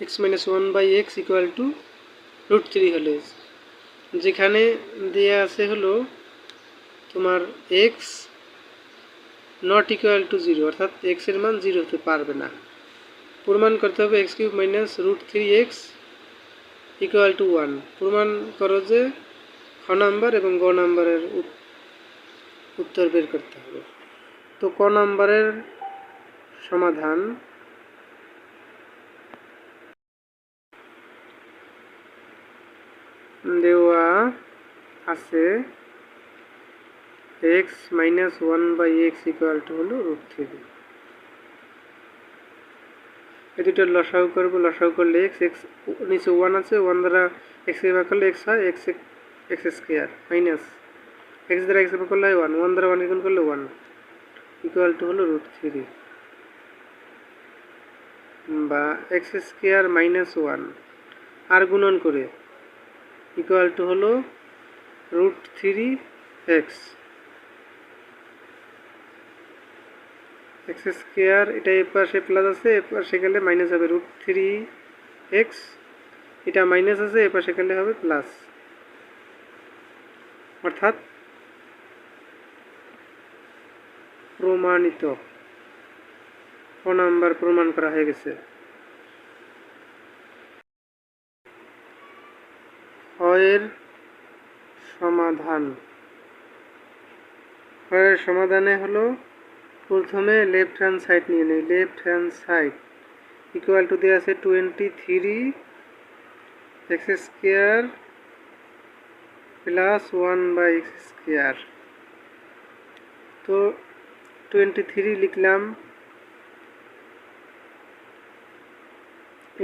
X minus one by x equal to root three হলে, যেখানে দেয়া আছে হলো তোমার x not equal to zero অর্থাৎ এক্সের মান জিরো হতে পারবে না। প্রমাণ করতে হবে x cube minus root three x equal to one প্রমাণ করো যে খ নাম্বার এবং গ নাম্বারের উত- উত্তর বের করতে হবে। তো ক নাম্বারের সমাধান দেওয়া আছে x minus one by x equal to হলো রুট থ্রি এই দুটোর লসাউ করব লসাউ করলে এক্স এক্স নিচে ওয়ান আছে ওয়ান দ্বারা এক্স ভাগ করলে এক্স হয় x x square minus x দ্বারা এক্স ভাগ করলে হয় ওয়ান ওয়ান দ্বারা ওয়ান গুণ করলে ওয়ান ইকুয়াল টু হলো রুট থ্রি বা এক্স স্কোয়ার মাইনাস ওয়ান আর গুণন করে ইকুয়াল টু হলো root three x. X square, এটা এ পাশে প্লাস আছে, এ পাশে গেলে মাইনাস হবে রুট থ্রি এক্স। এটা মাইনাস আছে, এ পাশে গেলে হবে প্লাস। অর্থাৎ প্রমাণিত। ক নাম্বার প্রমাণ করা হয়ে গেছে। ক্ষয়ের সমাধান। ক্ষয়ের সমাধানে হলো প্রথমে লেফট হ্যান্ড সাইড নিয়ে নেই। Left hand side equal to দেওয়া আছে twenty three x square plus one by x square তো টোয়েন্টি থ্রি লিখলাম।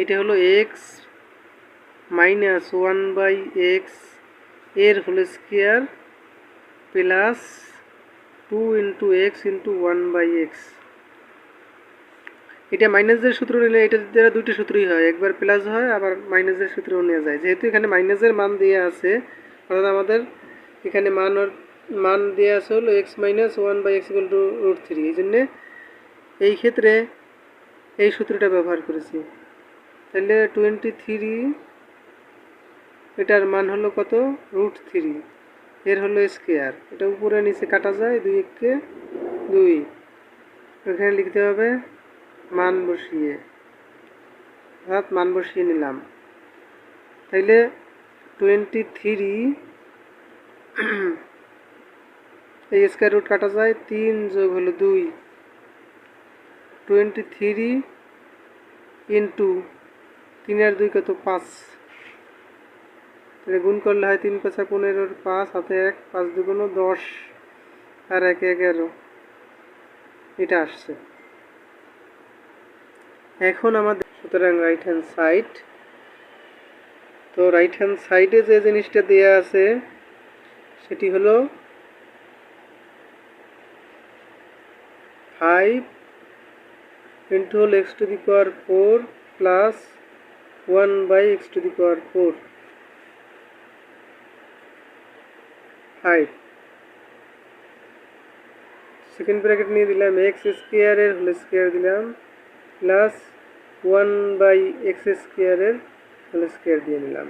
এটা হলো এক্স মাইনাস ওয়ান বাই এক্সের whole square plus two into x into one by x. এটা মাইনাসের সূত্র নিলে এটা দ্বারা দুইটা সূত্রই হয়, একবার প্লাস হয়, আবার মাইনাসের সূত্রও নেওয়া যায়। যেহেতু এখানে মাইনাসের মান দেওয়া আছে, অর্থাৎ আমাদের এখানে মান মান দেওয়া আছে হলো x minus one by x equal to root three. এই জন্যে এই ক্ষেত্রে এই সূত্রটা ব্যবহার করেছি। তাহলে টোয়েন্টি থ্রি এটার মান হলো কত? রুট থ্রি এর হলো স্কোয়ার এটা উপরে নিচে কাটা যায়, দুই এককে দুই। এখানে লিখতে হবে মান বসিয়ে। অর্থাৎ মান বসিয়ে নিলাম। তাইলে টোয়েন্টি থ্রি এই স্কোয়ার রুট কাটা যায়, তিন যোগ হলো দুই। টোয়েন্টি থ্রি ইন্টু তিন আর দুই কত? পাঁচ। তাহলে গুণ করলে হয় তিন পাঁচা পনেরোর পাঁচ, হাতে এক, পাঁচ দুগুণ দশ, আর এক এগারো এটা আসছে। এখন আমাদের, সুতরাং রাইট হ্যান্ড সাইড তো রাইট হ্যান্ড সাইডে যে জিনিসটা দেয়া আছে, সেটি হলো five into whole x to the power four plus one by x to the power four five second bracket নিয়ে দিলাম এক্স স্কোয়ারের হোল স্কোয়ার দিলাম প্লাস ওয়ান বাই এক্স স্কোয়ারের হোল স্কোয়ার দিয়ে নিলাম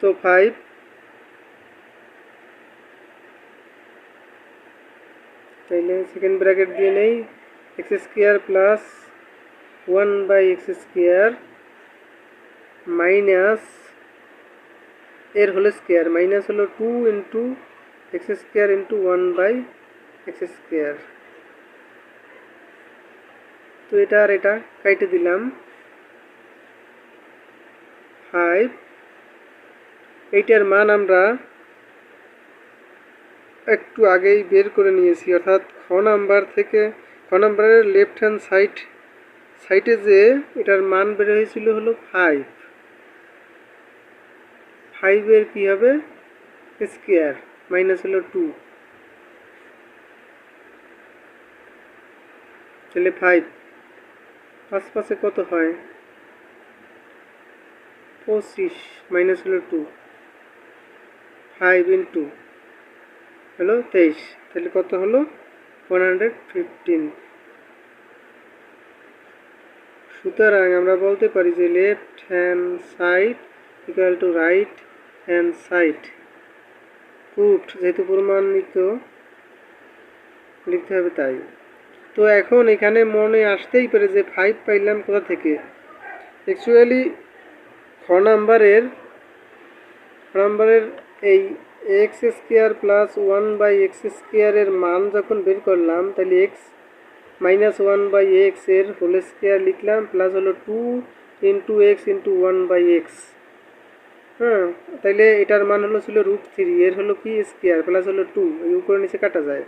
তো ফাইভ তাইলে সেকেন্ড ব্র্যাকেট দিয়ে নেই x square plus one by x square minus এর হোল স্কোয়ার মাইনাস হলো two into x square into one by x square তো এটা আর এটা কাইটে দিলাম। ফাইভ এইটার মান আমরা একটু আগেই বের করে নিয়েছি, অর্থাৎ খ নাম্বার থেকে, খ নাম্বারের লেফট হ্যান্ড সাইড সাইডে যে এটার মান বের হয়েছিল হলো ফাইভ ফাইভের কী হবে? স্কোয়ার মাইনাস হলো টু তাহলে ফাইভ পাঁচ পাঁচে কত হয়? পঁচিশ মাইনাস হলো টু ফাইভ ইন্টু হলো তেইশ. তাহলে কত হলো? ওয়ান হান্ড্রেড ফিফটিন সুতরাং আমরা বলতে পারি যে left hand side equal to right hand side proved যেহেতু প্রমাণিত লিখতে হবে তাই। তো এখন এখানে মনে আসতেই পারে যে ফাইভ পাইলাম কোথা থেকে? অ্যাকচুয়ালি খ নাম্বারের খ নাম্বারের এই x square plus one by x স্কোয়ারের মান যখন বের করলাম, তাহলে এক্স মাইনাস ওয়ান বাই এক্সের হোল স্কোয়ার লিখলাম প্লাস হলো two into x into one by x হ্যাঁ তাইলে এটার মান হলো ছিল রুট থ্রি এর হলো কি স্কোয়ার প্লাস হলো টু এই উপরে নিচে কাটা যায়।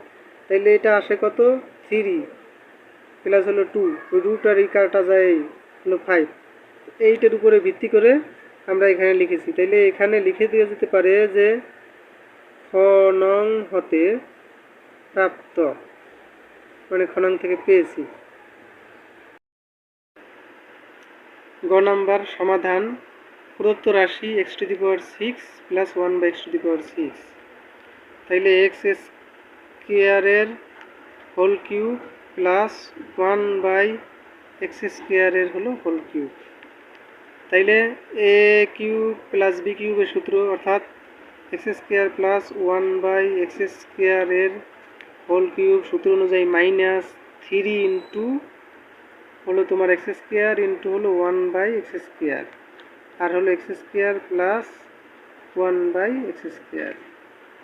তাইলে এটা আসে কত? থ্রি প্লাস হলো টু ওই রুট আর এই কাটা যায় হলো ফাইভ এইটার উপরে ভিত্তি করে আমরা এখানে লিখেছি। তাইলে এখানে লিখে দিয়ে যেতে পারে যে খনং হতে প্রাপ্ত মানে খনং থেকে পেয়েছি। গ নাম্বার সমাধান প্রদত্ত রাশি x to the power six plus one by x to the power six তাইলে এক্স স্কোয়ারের whole cube plus one by x স্কোয়ারের হলো হোল কিউব তাইলে এ কিউব প্লাস বি কিউবের সূত্র অর্থাৎ x square plus one by x স্কোয়ারের whole cube সূত্র অনুযায়ী মাইনাস থ্রি ইন্টু হলো তোমার এক্স স্কোয়ার ইন্টু হলো ওয়ান বাই এক্স স্কোয়ার আর হলো x square plus one by x square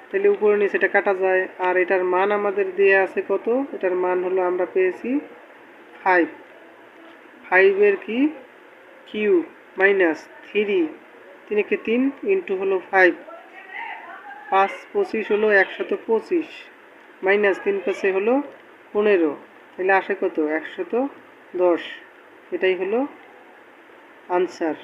তাহলে উপরে নিচে এটা কাটা যায়। আর এটার মান আমাদের দেওয়া আছে কত? এটার মান হলো আমরা পেয়েছি ফাইভ ফাইভের কি? কিউ মাইনাস থ্রি তিনকে তিন ইন্টু হলো ফাইভ পাঁচ পঁচিশ হলো একশত পঁচিশ। মাইনাস তিন পাশে হলো পনেরো। তাহলে আসে কত? একশত দশ। এটাই হলো আনসার